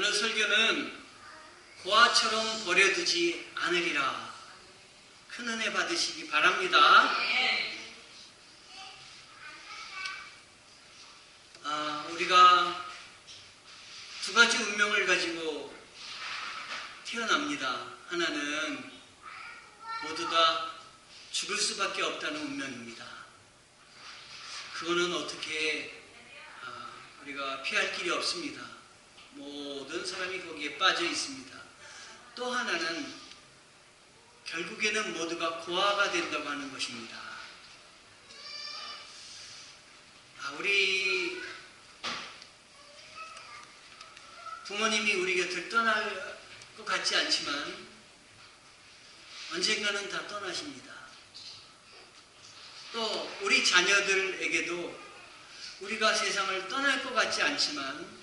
오늘 설교는 고아처럼 버려두지 않으리라. 큰 은혜 받으시기 바랍니다. 아, 우리가 두 가지 운명을 가지고 태어납니다. 하나는 모두 다 죽을 수밖에 없다는 운명입니다. 그거는 어떻게 아, 우리가 피할 길이 없습니다. 모든 사람이 거기에 빠져 있습니다. 또 하나는 결국에는 모두가 고아가 된다고 하는 것입니다. 아, 우리 부모님이 우리 곁을 떠날 것 같지 않지만 언젠가는 다 떠나십니다. 또 우리 자녀들에게도 우리가 세상을 떠날 것 같지 않지만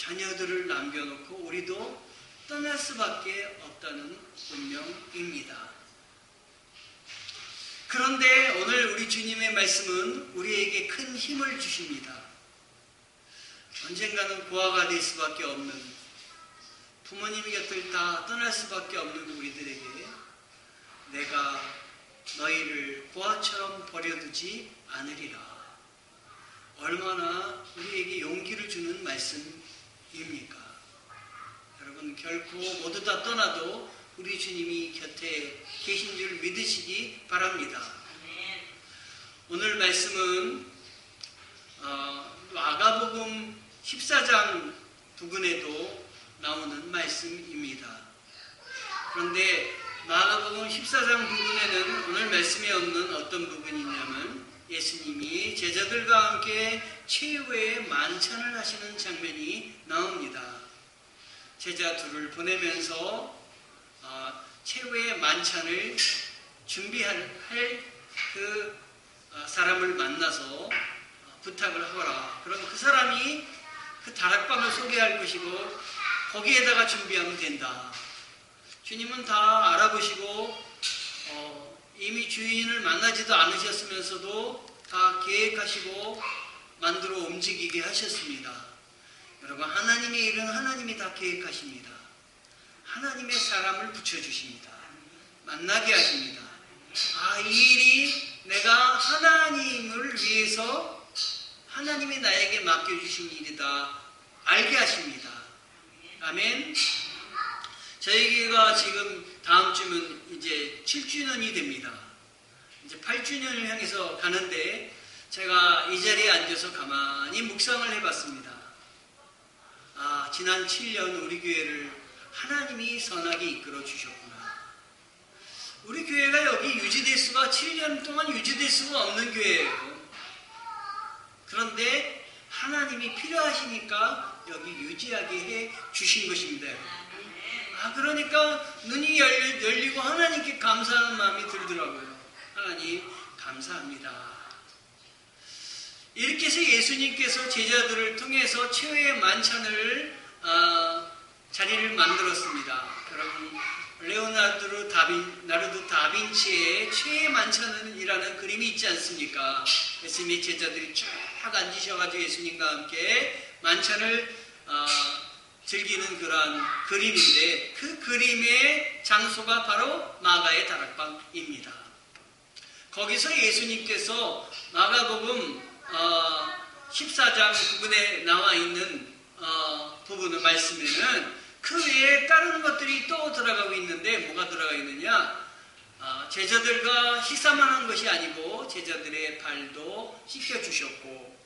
자녀들을 남겨놓고 우리도 떠날 수밖에 없다는 운명입니다. 그런데 오늘 우리 주님의 말씀은 우리에게 큰 힘을 주십니다. 언젠가는 고아가 될 수밖에 없는 부모님의 곁을 다 떠날 수밖에 없는 우리들에게 내가 너희를 고아처럼 버려두지 않으리라. 얼마나 우리에게 용기를 주는 말씀입니 까? 여러분 결코 모두 다 떠나도 우리 주님이 곁에 계신 줄 믿으시기 바랍니다. 오늘 말씀은 어, 마가복음 14장 부분에도 나오는 말씀입니다. 그런데 마가복음 14장 부분에는 오늘 말씀에 없는 어떤 부분이냐면 예수님이 제자들과 함께 최후의 만찬을 하시는 장면이 나옵니다. 제자 둘을 보내면서 어, 최후의 만찬을 준비할 그 어, 사람을 만나서 어, 부탁을 하거라. 그럼 그 사람이 그 다락방을 소개할 것이고 거기에다가 준비하면 된다. 주님은 다 알아보시고 어, 이미 주인을 만나지도 않으셨으면서도 다 계획하시고 만들어 움직이게 하셨습니다. 여러분 하나님의 일은 하나님이 다 계획하십니다. 하나님의 사람을 붙여주십니다. 만나게 하십니다. 아, 이 일이 내가 하나님을 위해서 하나님이 나에게 맡겨주신 일이다. 알게 하십니다. 아멘. 저희가 지금 다음 주면 이제 7주년이 됩니다. 이제 8주년을 향해서 가는데 제가 이 자리에 앉아서 가만히 묵상을 해봤습니다. 아, 지난 7년 우리 교회를 하나님이 선하게 이끌어 주셨구나. 우리 교회가 여기 유지될 수가 7년 동안 유지될 수가 없는 교회예요. 그런데 하나님이 필요하시니까 여기 유지하게 해 주신 것입니다. 아, 그러니까 눈이 열리, 열리고 하나님께 감사하는 마음이 들더라고요. 하나님, 감사합니다. 이렇게 해서 예수님께서 제자들을 통해서 최후의 만찬을 어, 자리를 만들었습니다. 여러분 레오나르도 다빈 나르도 다빈치의 최후의 만찬이라는 그림이 있지 않습니까? 예수님의 제자들이 쫙 앉으셔가지고 예수님과 함께 만찬을 어, 즐기는 그러한 그림인데 그 그림의 장소가 바로 마가의 다락방입니다. 거기서 예수님께서 마가복음 어, 14장 부분에 나와 있는 어, 부분의 말씀에는 그 외에 다른 것들이 또 들어가고 있는데 뭐가 들어가 있느냐? 어, 제자들과 식사만 한 것이 아니고 제자들의 발도 씻겨주셨고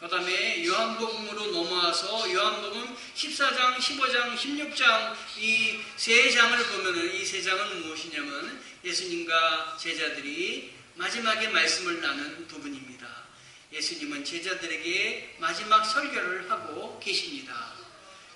그 다음에 요한복음으로 넘어와서 요한복음 14장, 15장, 16장 이 세 장을 보면은 이 세 장은 무엇이냐면 예수님과 제자들이 마지막에 말씀을 나눈 부분입니다. 예수님은 제자들에게 마지막 설교를 하고 계십니다.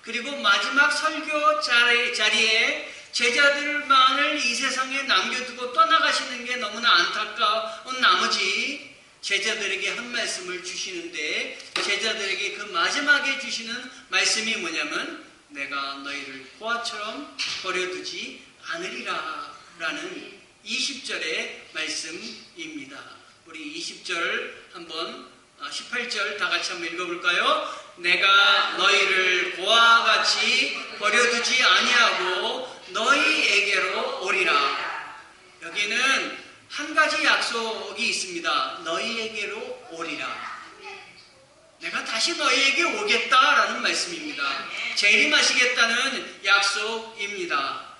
그리고 마지막 설교 자리에 제자들만을 이 세상에 남겨두고 떠나가시는 게 너무나 안타까운 나머지 제자들에게 한 말씀을 주시는데 제자들에게 그 마지막에 주시는 말씀이 뭐냐면 내가 너희를 고아처럼 버려두지 않으리라 라는 20절의 말씀입니다. 우리 20절 한번 18절 다 같이 한번 읽어볼까요? 내가 너희를 고와 같이 버려두지 아니하고 너희에게로 오리라. 여기는 한 가지 약속이 있습니다. 너희에게로 오리라. 내가 다시 너희에게 오겠다라는 말씀입니다. 재림하시겠다는 약속입니다.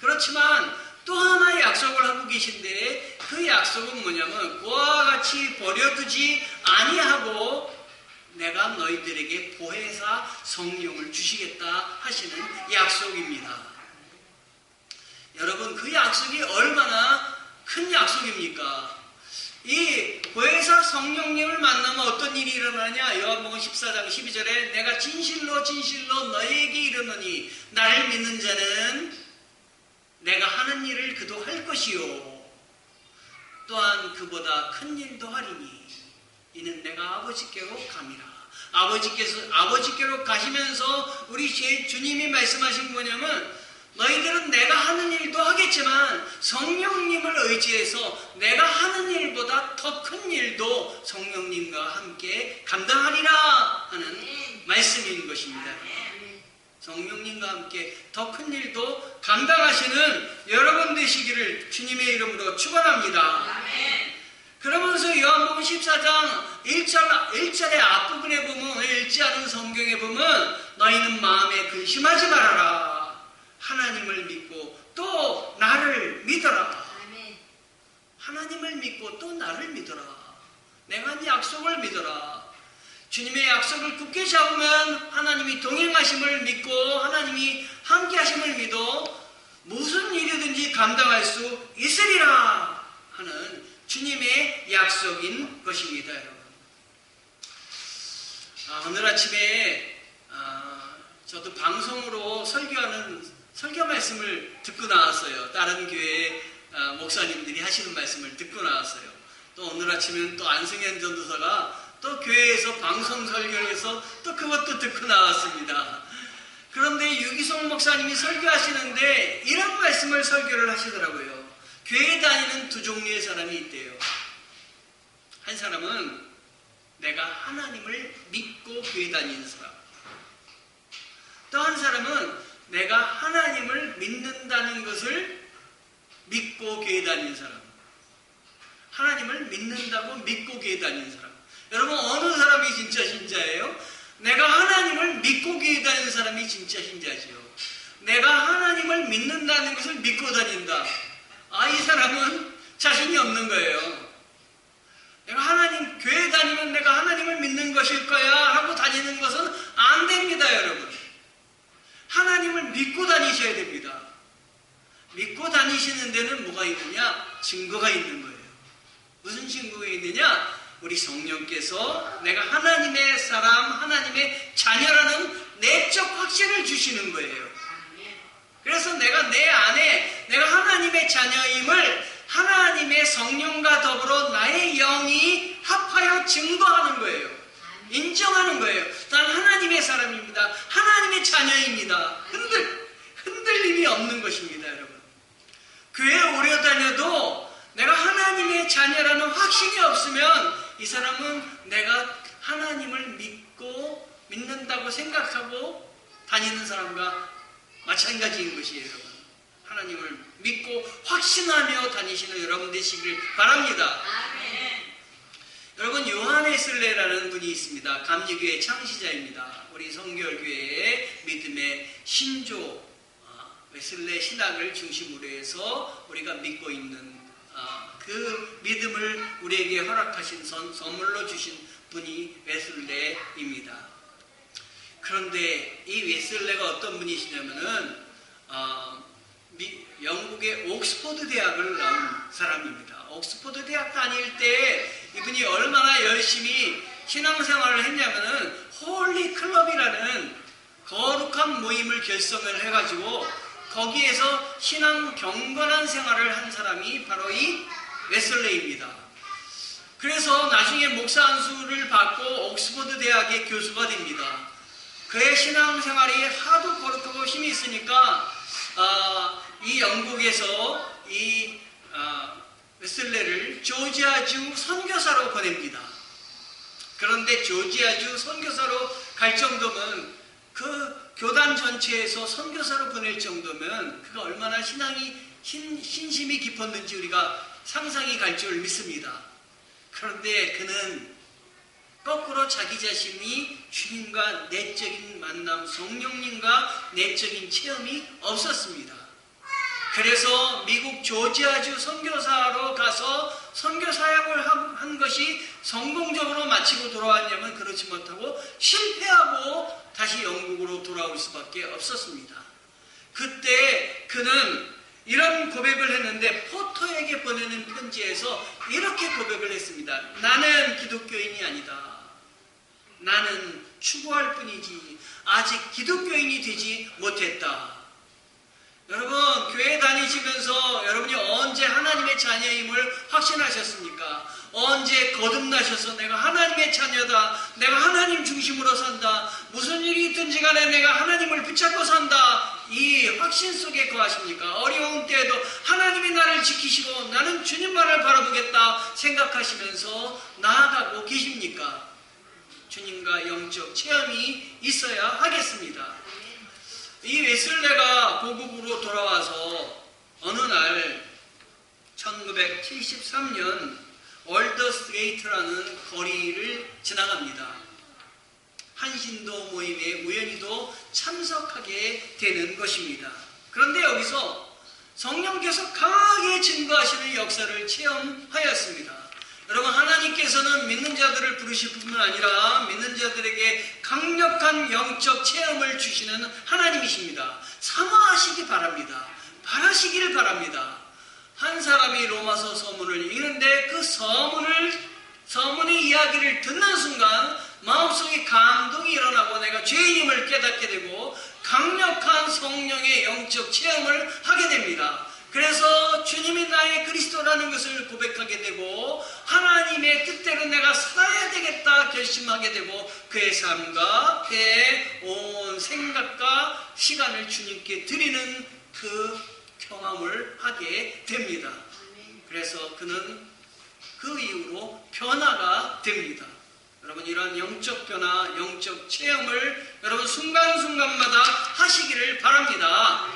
그렇지만 또 하나의 약속을 하고 계신데 그 약속은 뭐냐면 그와 같이 버려두지 아니하고 내가 너희들에게 보혜사 성령을 주시겠다 하시는 약속입니다. 여러분 그 약속이 얼마나 큰 약속입니까? 이 보혜사 성령님을 만나면 어떤 일이 일어나냐? 요한복음 14장 12절에 내가 진실로 진실로 너희에게 이르노니 나를 믿는 자는 내가 하는 일을 그도 할 것이요. 또한 그보다 큰 일도 하리니 이는 내가 아버지께로 감이라. 아버지께서 아버지께로 가시면서 우리 제 주님이 말씀하신 뭐냐면 너희들은 내가 하는 일도 하겠지만 성령님을 의지해서 내가 하는 일보다 더 큰 일도 성령님과 함께 감당하리라 하는 말씀인 것입니다. 성령님과 함께 더 큰 일도 감당하시는 여러분 되시기를 주님의 이름으로 축원합니다. 그러면서 요한복음 14장 1절, 1절의 앞부분에 보면 읽지 않은 성경에 보면 너희는 마음에 근심하지 말아라. 하나님을 믿고 또 나를 믿어라. 하나님을 믿고 또 나를 믿어라. 내가 한 약속을 믿어라. 주님의 약속을 굳게 잡으면 하나님이 동행하심을 믿고 하나님이 함께 하심을 믿어 무슨 일이든지 감당할 수 있으리라 하는 주님의 약속인 것입니다, 여러분. 아, 오늘 아침에 아, 저도 방송으로 설교하는 설교 말씀을 듣고 나왔어요. 다른 교회 아, 목사님들이 하시는 말씀을 듣고 나왔어요. 또 오늘 아침에는 또 안승현 전도사가 또 교회에서 방송 설교를 해서 또 그것도 듣고 나왔습니다. 그런데 유기성 목사님이 설교하시는데 이런 말씀을 설교를 하시더라고요. 교회 다니는 두 종류의 사람이 있대요. 한 사람은 내가 하나님을 믿고 교회 다니는 사람. 또 한 사람은 내가 하나님을 믿는다는 것을 믿고 교회 다니는 사람. 하나님을 믿는다고 믿고 교회 다니는 사람. 여러분 어느 사람이 진짜 신자예요? 내가 하나님을 믿고 교회 다니는 사람이 진짜 신자지요. 내가 하나님을 믿는다는 것을 믿고 다닌다. 아, 이 사람은 자신이 없는 거예요. 내가 하나님, 교회 다니면 내가 하나님을 믿는 것일 거야 하고 다니는 것은 안 됩니다, 여러분. 하나님을 믿고 다니셔야 됩니다. 믿고 다니시는 데는 뭐가 있느냐? 증거가 있는 거예요. 무슨 증거가 있느냐? 우리 성령께서 내가 하나님의 사람, 하나님의 자녀라는 내적 확신을 주시는 거예요. 그래서 내가 내 안에 내가 하나님의 자녀임을 하나님의 성령과 더불어 나의 영이 합하여 증거하는 거예요. 인정하는 거예요. 난 하나님의 사람입니다. 하나님의 자녀입니다. 흔들, 흔들림이 없는 것입니다, 여러분. 교회 오래 다녀도 내가 하나님의 자녀라는 확신이 없으면 이 사람은 내가 하나님을 믿고 믿는다고 생각하고 다니는 사람과 마찬가지인 것이에요, 여러분. 하나님을 믿고 확신하며 다니시는 여러분 되시길 바랍니다. 여러분 요한에슬레라는 분이 있습니다. 감리교회 창시자입니다. 우리 성결교회의 믿음의 신조 아, 웨슬레 신학을 중심으로 해서 우리가 믿고 있는 아, 그 믿음을 우리에게 허락하신 선, 선물로 주신 분이 웨슬레입니다. 그런데 이 웨슬레가 어떤 분이시냐면은 어, 미, 영국의 옥스퍼드 대학을 나온 사람입니다. 옥스퍼드 대학 다닐 때 이분이 얼마나 열심히 신앙생활을 했냐면은 홀리 클럽이라는 거룩한 모임을 결성을 해가지고 거기에서 신앙 경건한 생활을 한 사람이 바로 이 웨슬레입니다. 그래서 나중에 목사 안수를 받고 옥스퍼드 대학의 교수가 됩니다. 그의 신앙생활이 하도 거룩하고 힘이 있으니까 어, 이 영국에서 이 어, 웨슬레를 조지아주 선교사로 보냅니다. 그런데 조지아주 선교사로 갈 정도면 그 교단 전체에서 선교사로 보낼 정도면 그가 얼마나 신앙이 신, 신심이 깊었는지 우리가 상상이 갈 줄 믿습니다. 그런데 그는 거꾸로 자기 자신이 주님과 내적인 만남, 성령님과 내적인 체험이 없었습니다. 그래서 미국 조지아주 선교사로 가서 선교 사역을 한 것이 성공적으로 마치고 돌아왔냐면 그렇지 못하고 실패하고 다시 영국으로 돌아올 수밖에 없었습니다. 그때 그는 이런 고백을 했는데 포터에게 보내는 편지에서 이렇게 고백을 했습니다. 나는 기독교인이 아니다. 나는 추구할 뿐이지 아직 기독교인이 되지 못했다. 여러분 교회 다니시면서 여러분이 언제 하나님의 자녀임을 확신하셨습니까? 언제 거듭나셔서 내가 하나님의 자녀다. 내가 하나님 중심으로 산다. 무슨 일이 있든지 간에 내가 하나님을 붙잡고 산다. 이 확신 속에 거하십니까? 어려운 때에도 하나님이 나를 지키시고 나는 주님만을 바라보겠다 생각하시면서 나아가고 계십니까? 주님과 영적 체험이 있어야 하겠습니다. 이 웨슬레가 고국으로 돌아와서 어느 날 1973년 월더스게이트라는 거리를 지나갑니다. 한신도 모임에 우연히도 참석하게 되는 것입니다. 그런데 여기서 성령께서 강하게 증거하시는 역사를 체험하였습니다. 여러분 하나님께서는 믿는 자들을 부르실 뿐만 아니라 믿는 자들에게 강력한 영적 체험을 주시는 하나님이십니다. 사모하시기 바랍니다. 바라시기를 바랍니다. 한 사람이 로마서 서문을 읽는데 그 서문을 서문의 이야기를 듣는 순간 마음속에 감동이 일어나고 내가 죄인임을 깨닫게 되고 강력한 성령의 영적 체험을 하게 됩니다. 그래서 주님이 나의 그리스도라는 것을 고백하게 되고 하나님의 뜻대로 내가 살아야 되겠다 결심하게 되고 그의 삶과 그의 온 생각과 시간을 주님께 드리는 그 경험을 하게 됩니다. 그래서 그는 그 이후로 변화가 됩니다. 여러분 이러한 영적 변화, 영적 체험을 여러분 순간순간마다 하시기를 바랍니다.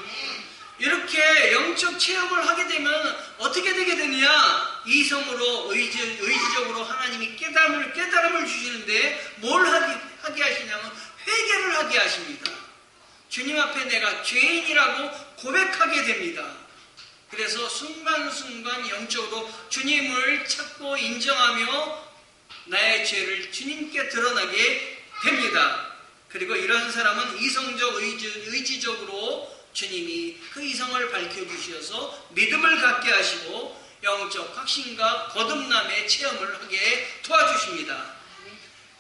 이렇게 영적 체험을 하게 되면 어떻게 되게 되느냐? 이성으로 의지, 의지적으로 하나님이 깨달음을, 깨달음을 주시는데 뭘 하게, 하게 하시냐면 회개를 하게 하십니다. 주님 앞에 내가 죄인이라고 고백하게 됩니다. 그래서 순간순간 영적으로 주님을 찾고 인정하며 나의 죄를 주님께 드러나게 됩니다. 그리고 이런 사람은 이성적 의지, 의지 적으로 주님이 그 이성을 밝혀주셔서 믿음을 갖게 하시고 영적 확신과 거듭남의 체험을 하게 도와주십니다.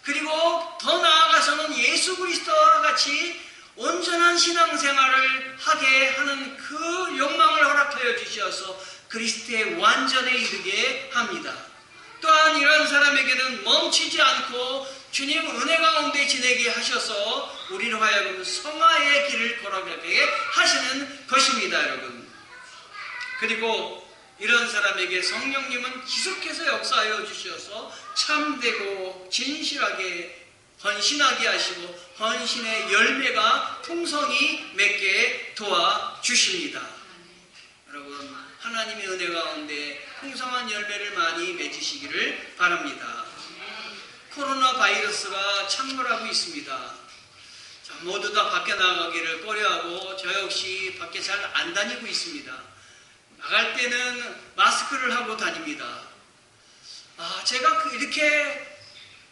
그리고 더 나아가서는 예수 그리스도와 같이 온전한 신앙생활을 하게 하는 그 욕망을 허락하여 주셔서 그리스도의 완전에 이르게 합니다. 또한 이런 사람에게는 멈추지 않고 주님 은혜 가운데 지내게 하셔서 우리로 하여금 성화의 길을 걸어가게 하시는 것입니다, 여러분. 그리고 이런 사람에게 성령님은 지속해서 역사하여 주셔서 참되고 진실하게 헌신하게 하시고 헌신의 열매가 풍성히 맺게 도와주십니다. 여러분 하나님의 은혜 가운데 풍성한 열매를 많이 맺으시기를 바랍니다. 코로나 바이러스가 창궐하고 있습니다. 자, 모두 다 밖에 나가기를 꺼려하고 저 역시 밖에 잘 안 다니고 있습니다. 나갈 때는 마스크를 하고 다닙니다. 아, 제가 그 이렇게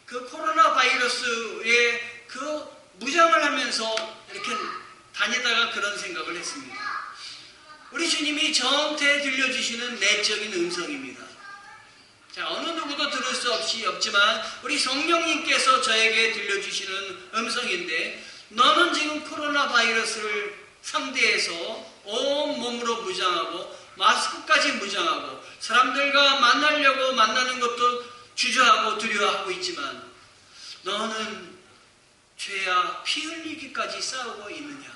그 코로나 바이러스에 그 무장을 하면서 이렇게 다니다가 그런 생각을 했습니다. 우리 주님이 저한테 들려주시는 내적인 음성입니다. 자, 어느 누구도 들을 수 없이 없지만 우리 성령님께서 저에게 들려주시는 음성인데 너는 지금 코로나 바이러스를 상대해서 온 몸으로 무장하고 마스크까지 무장하고 사람들과 만나려고 만나는 것도 주저하고 두려워하고 있지만 너는 죄야 피 흘리기까지 싸우고 있느냐?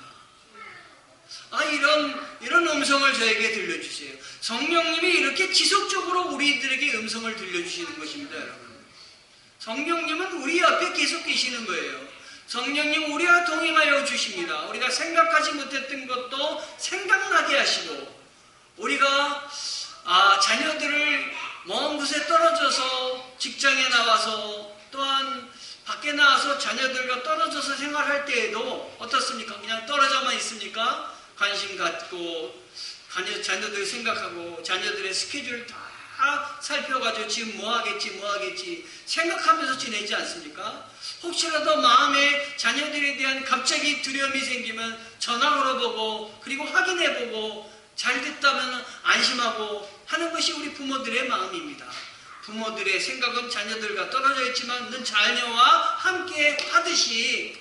아, 이런, 이런 음성을 저에게 들려주세요. 성령님이 이렇게 지속적으로 우리들에게 음성을 들려주시는 것입니다, 여러분. 성령님은 우리 옆에 계속 계시는 거예요. 성령님 우리와 동행하여 주십니다. 우리가 생각하지 못했던 것도 생각나게 하시고 우리가 아, 자녀들을 먼 곳에 떨어져서 직장에 나와서 또한 밖에 나와서 자녀들과 떨어져서 생활할 때에도 어떻습니까? 그냥 떨어져만 있습니까? 관심 갖고 자녀, 자녀들 생각하고 자녀들의 스케줄 다 살펴가지고 지금 뭐 하겠지 뭐 하겠지 생각하면서 지내지 않습니까? 혹시라도 마음에 자녀들에 대한 갑자기 두려움이 생기면 전화 걸어보고 그리고 확인해보고 잘 됐다면 안심하고 하는 것이 우리 부모들의 마음입니다. 부모들의 생각은 자녀들과 떨어져 있지만 는 자녀와 함께 하듯이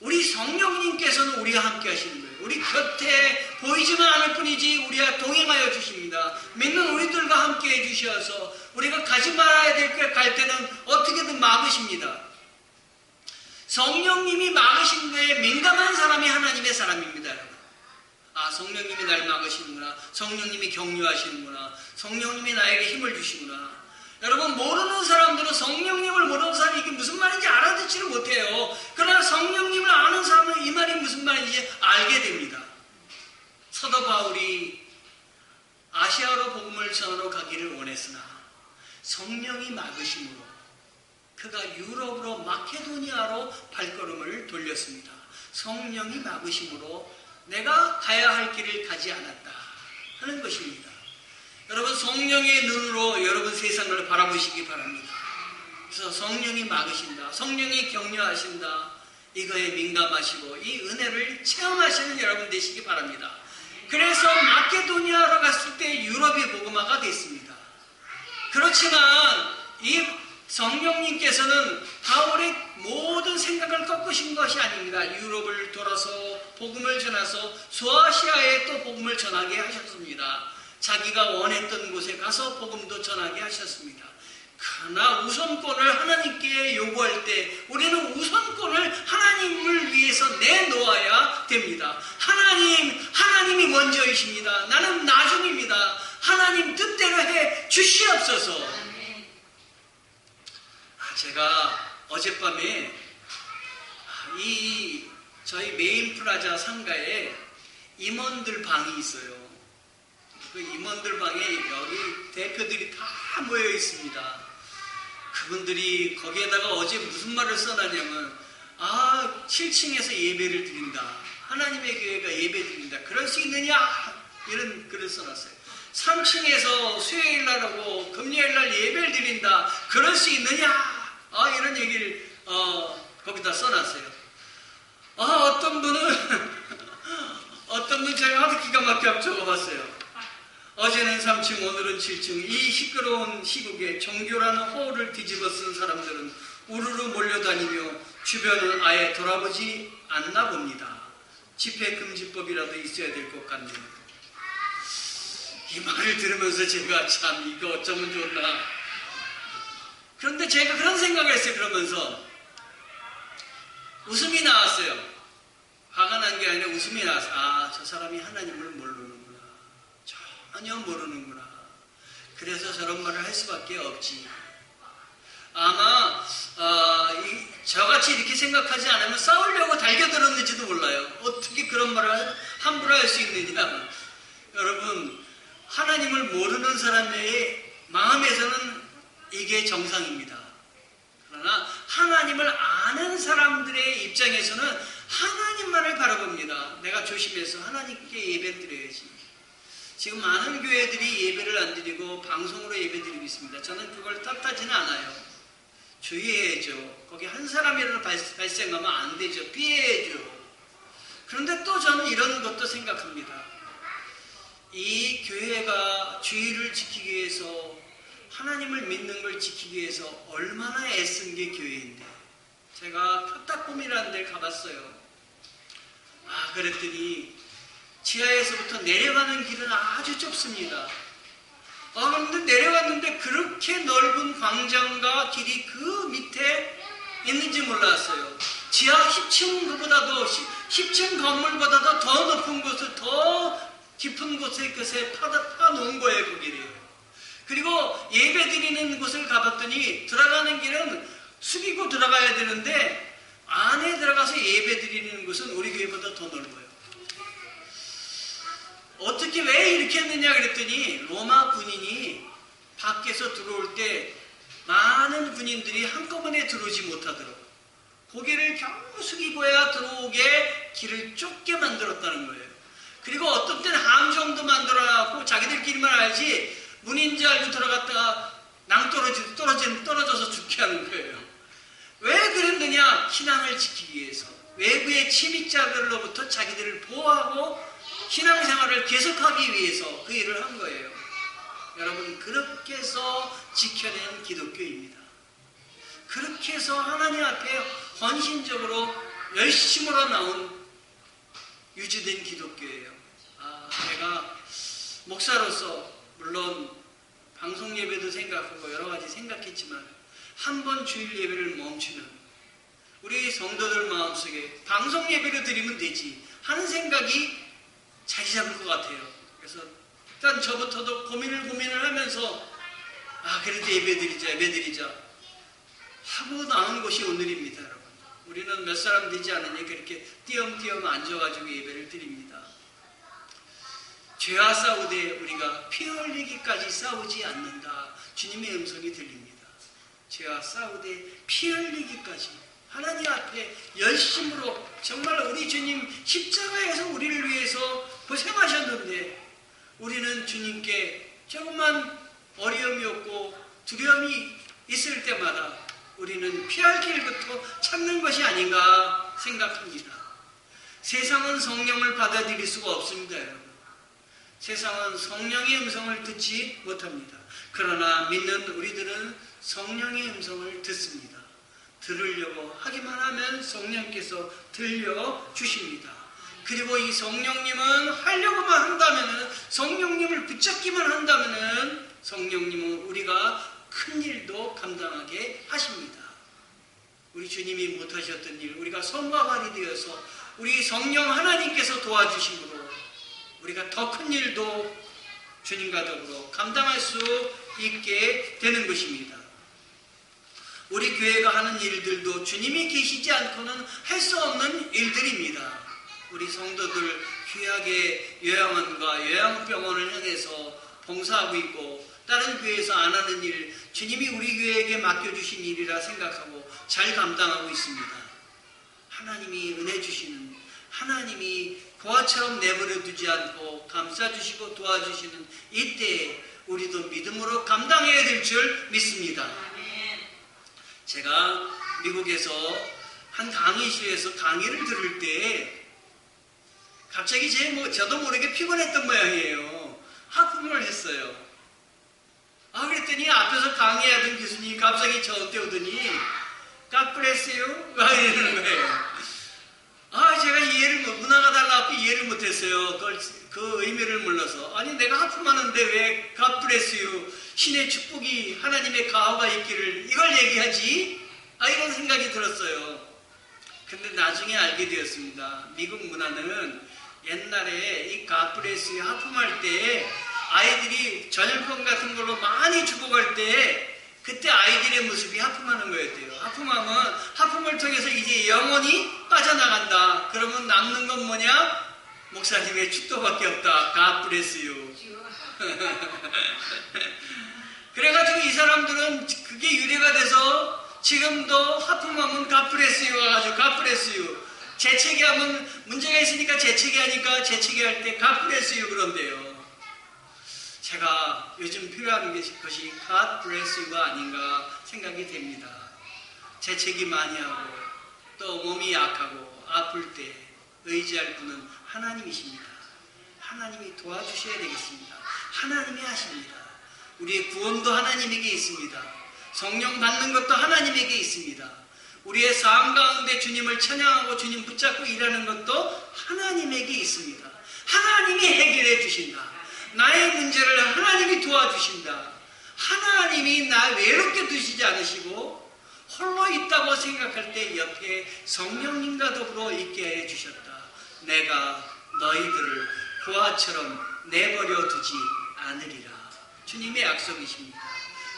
우리 성령님께서는 우리와 함께 하시는 거예요. 우리 곁에 보이지만 않을 뿐이지 우리와 동행하여 주십니다. 믿는 우리들과 함께 해주셔서 우리가 가지 말아야 될 길 갈 때는 어떻게든 막으십니다. 성령님이 막으신 거에 민감한 사람이 하나님의 사람입니다. 아, 성령님이 날 막으시는구나. 성령님이 격려하시는구나. 성령님이 나에게 힘을 주시구나. 여러분, 모르는 사람들은 성령님을 모르는 사람이 이게 무슨 말인지 알아듣지를 못해요. 그러나 성령님을 아는 사람은 이 말이 무슨 말인지 알게 됩니다. 사도 바울이 아시아로 복음을 전하러 가기를 원했으나 성령이 막으심으로 그가 유럽으로 마케도니아로 발걸음을 돌렸습니다. 성령이 막으심으로 내가 가야 할 길을 가지 않았다 하는 것입니다. 여러분 성령의 눈으로 여러분 세상을 바라보시기 바랍니다. 그래서 성령이 막으신다. 성령이 격려하신다. 이거에 민감하시고 이 은혜를 체험하시는 여러분 되시기 바랍니다. 그래서 마케도니아로 갔을 때 유럽이 복음화가 됐습니다. 그렇지만 이 성령님께서는 바울의 모든 생각을 꺾으신 것이 아닙니다. 유럽을 돌아서 복음을 전해서 소아시아에 또 복음을 전하게 하셨습니다. 자기가 원했던 곳에 가서 복음도 전하게 하셨습니다. 그러나 우선권을 하나님께 요구할 때 우리는 우선권을 하나님을 위해서 내놓아야 됩니다. 하나님, 하나님이 먼저이십니다. 나는 나중입니다. 하나님 뜻대로 해 주시옵소서. 제가 어젯밤에 이 저희 메인 플라자 상가에 임원들 방이 있어요. 그 임원들 방에 여기 대표들이 다 모여 있습니다. 그분들이 거기에다가 어제 무슨 말을 써놨냐면 아 7층에서 예배를 드린다. 하나님의 교회가 예배 드린다. 그럴 수 있느냐? 이런 글을 써놨어요. 3층에서 수요일 날하고 금요일 날 예배를 드린다. 그럴 수 있느냐? 아, 이런 얘기를 어, 거기다 써놨어요. 아, 어떤 분은 어떤 분 제가 아주 기가 막히게 적어봤어요. 어제는 3층, 오늘은 7층. 이 시끄러운 시국에 종교라는 호를 뒤집어 쓴 사람들은 우르르 몰려다니며 주변을 아예 돌아보지 않나 봅니다. 집회금지법이라도 있어야 될 것 같네요. 이 말을 들으면서 제가 참 이거 어쩌면 좋나. 그런데 제가 그런 생각을 했어요. 그러면서 웃음이 나왔어요. 화가 난 게 아니라 웃음이 나왔어요. 아, 저 사람이 하나님을 모르는구나. 전혀 모르는구나. 그래서 저런 말을 할 수밖에 없지. 아마 어, 이, 저같이 이렇게 생각하지 않으면 싸우려고 달겨들었는지도 몰라요. 어떻게 그런 말을 함부로 할 수 있느냐. 여러분 하나님을 모르는 사람의 마음에서는 이게 정상입니다. 그러나 하나님을 아는 사람들의 입장에서는 하나님만을 바라봅니다. 내가 조심해서 하나님께 예배 드려야지. 지금 많은 교회들이 예배를 안 드리고 방송으로 예배 드리고 있습니다. 저는 그걸 탓하지는 않아요. 주의해야죠. 거기 한 사람이라도 발생하면 안 되죠. 피해야죠. 그런데 또 저는 이런 것도 생각합니다. 이 교회가 주의를 지키기 위해서 하나님을 믿는 걸 지키기 위해서 얼마나 애쓴 게 교회인데 제가 표타콤이라는 데를 가봤어요. 아 그랬더니 지하에서부터 내려가는 길은 아주 좁습니다. 아 그런데 내려갔는데 그렇게 넓은 광장과 길이 그 밑에 있는지 몰랐어요. 지하 10층 그보다도 10 층 건물보다도 더 높은 곳을 더 깊은 곳에 그새 파놓은 거예요 그 길이. 그리고 예배 드리는 곳을 가봤더니 들어가는 길은 숙이고 들어가야 되는데 안에 들어가서 예배 드리는 곳은 우리 교회보다 더 넓어요. 어떻게 왜 이렇게 했느냐 그랬더니 로마 군인이 밖에서 들어올 때 많은 군인들이 한꺼번에 들어오지 못하더라고요. 고개를 겨우 숙이고야 들어오게 길을 좁게 만들었다는 거예요. 그리고 어떤 때는 함정도 만들어갖고 자기들끼리만 알지 문인 줄 알고 들어갔다가 낭떠러지, 떨어지, 떨어져서 죽게 하는 거예요. 왜 그랬느냐? 신앙을 지키기 위해서. 외부의 침입자들로부터 자기들을 보호하고 신앙생활을 계속하기 위해서 그 일을 한 거예요. 여러분, 그렇게 해서 지켜낸 기독교입니다. 그렇게 해서 하나님 앞에 헌신적으로 열심으로 나온 유지된 기독교예요. 아, 내가 목사로서 물론 방송 예배도 생각하고 여러 가지 생각했지만 한 번 주일 예배를 멈추면 우리 성도들 마음속에 방송 예배를 드리면 되지 하는 생각이 자리 잡을 것 같아요. 그래서 일단 저부터도 고민을 고민을 하면서 아 그래도 예배 드리자 예배 드리자 하고 나온 것이 오늘입니다 여러분. 우리는 몇 사람 되지 않으니 그렇게 띄엄띄엄 앉아가지고 예배를 드립니다. 죄와 싸우되 우리가 피 흘리기까지 싸우지 않는다. 주님의 음성이 들립니다. 죄와 싸우되 피 흘리기까지 하나님 앞에 열심으로 정말 우리 주님 십자가에서 우리를 위해서 고생하셨는데 우리는 주님께 조금만 어려움이 없고 두려움이 있을 때마다 우리는 피할 길부터 찾는 것이 아닌가 생각합니다. 세상은 성령을 받아들일 수가 없습니다. 세상은 성령의 음성을 듣지 못합니다. 그러나 믿는 우리들은 성령의 음성을 듣습니다. 들으려고 하기만 하면 성령께서 들려주십니다. 그리고 이 성령님은 하려고만 한다면 성령님을 붙잡기만 한다면 성령님은 우리가 큰 일도 감당하게 하십니다. 우리 주님이 못하셨던 일, 우리가 손과 발이 되어서 우리 성령 하나님께서 도와주심으로 우리가 더 큰 일도 주님과 더불어 감당할 수 있게 되는 것입니다. 우리 교회가 하는 일들도 주님이 계시지 않고는 할 수 없는 일들입니다. 우리 성도들 귀하게 요양원과 요양병원을 향해서 봉사하고 있고 다른 교회에서 안 하는 일 주님이 우리 교회에게 맡겨주신 일이라 생각하고 잘 감당하고 있습니다. 하나님이 은혜 주시는 하나님이 보아처럼 내버려 두지 않고 감싸주시고 도와주시는 이때에 우리도 믿음으로 감당해야 될 줄 믿습니다. 제가 미국에서 한 강의실에서 강의를 들을 때 갑자기 제 뭐, 저도 모르게 피곤했던 모양이에요. 하품을 했어요. 아, 그랬더니 앞에서 강의하던 교수님이 갑자기 저한테 오더니? 막 이러는 거예요. 아, 제가 이해를, 못, 문화가 달라고 이해를 못했어요. 그걸, 그 의미를 몰라서. 아니, 내가 하품하는데 왜 you? 신의 축복이, 하나님의 가호가 있기를 이걸 얘기하지? 아, 이런 생각이 들었어요. 근데 나중에 알게 되었습니다. 미국 문화는 옛날에 이 you 하품할 때 아이들이 전염병 같은 걸로 많이 죽어갈 때 그때 아이들의 모습이 하품하는 거였대요. 하품하면 하품을 통해서 이제 영혼이 빠져나간다. 그러면 남는 건 뭐냐? 목사님의 축도밖에 없다. You. 그래가지고 이 사람들은 그게 유래가 돼서 지금도 하품하면 God bless you. 재채기 하면 문제가 있으니까 재채기 하니까 재채기 할때 you 그런데요. 제가 요즘 필요한 것이 God bless you가 아닌가 생각이 됩니다. 재채기 많이 하고 또 몸이 약하고 아플 때 의지할 분은 하나님이십니다. 하나님이 도와주셔야 되겠습니다. 하나님이 하십니다. 우리의 구원도 하나님에게 있습니다. 성령 받는 것도 하나님에게 있습니다. 우리의 삶 가운데 주님을 찬양하고 주님 붙잡고 일하는 것도 하나님에게 있습니다. 하나님이 해결해 주신다. 나의 문제를 하나님이 도와주신다. 하나님이 나 외롭게 두시지 않으시고 홀로 있다고 생각할 때 옆에 성령님과 더불어 있게 해 주셨다. 내가 너희들을 고아처럼 내버려 두지 않으리라. 주님의 약속이십니다.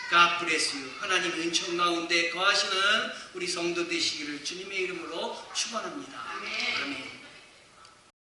God bless you. 하나님 은총 가운데 거하시는 우리 성도 되시기를 주님의 이름으로 축원합니다.